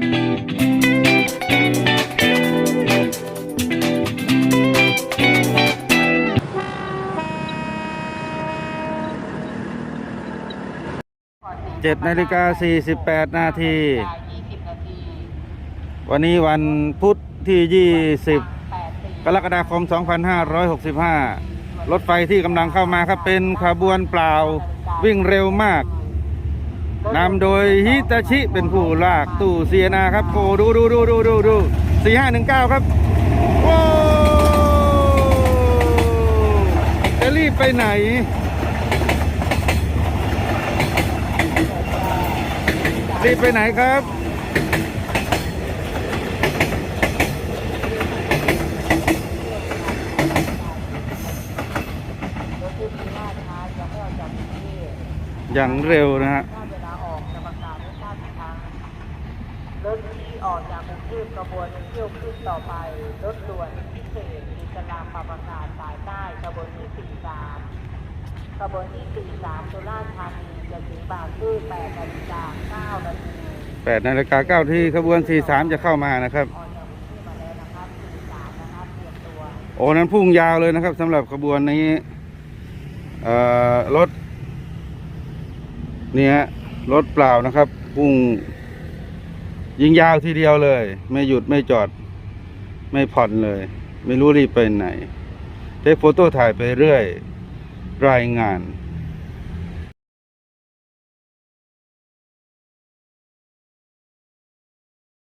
เจ็ดนาฬิกาสี่สิบแปดนาที วันนี้วันพุธที่ยี่สิบกรกฎาคมสองพันห้าร้อยหกสิบห้ารถไฟที่กำลังเข้ามาครับเป็นขบวนเปล่าวิ่งเร็วมาก นำโดยฮิตาชิเป็นผู้ลากตู้เซียนาครับโอ้ดูดูดูดูดูดูสี่ห้าหนึ่งเก้าครับโอ้จะรีบไปไหนรีบไปไหนครับอย่างเร็วนะฮะ รถที่ออกจากกรุงเทพกระบวนเที่ยวขึ้นต่อไป รถด่วนพิเศษมีกำลังปรับอากาศสายใต้ขบวนที่ 43ขบวนที่ 43สุราษฎร์ธานีจะถึงบางซื่อ8นาฬิกา9นาที8นาฬิกา9ที่ขบวน 43 จะเข้ามานะครับออกจากกรุงเทพมาแล้วนะครับ43นะครับเตรียมตัวโอ้นั้นพุ่งยาวเลยนะครับสำหรับขบวนนี้เอ่อรถเนี่ยรถเปล่านะครับพุ่ง ยิงยาวทีเดียวเลย ไม่หยุดไม่จอด ไม่ผ่อนเลย ไม่รู้รีบไปไหนเทคโฟโต้ถ่ายไปเรื่อย รายงาน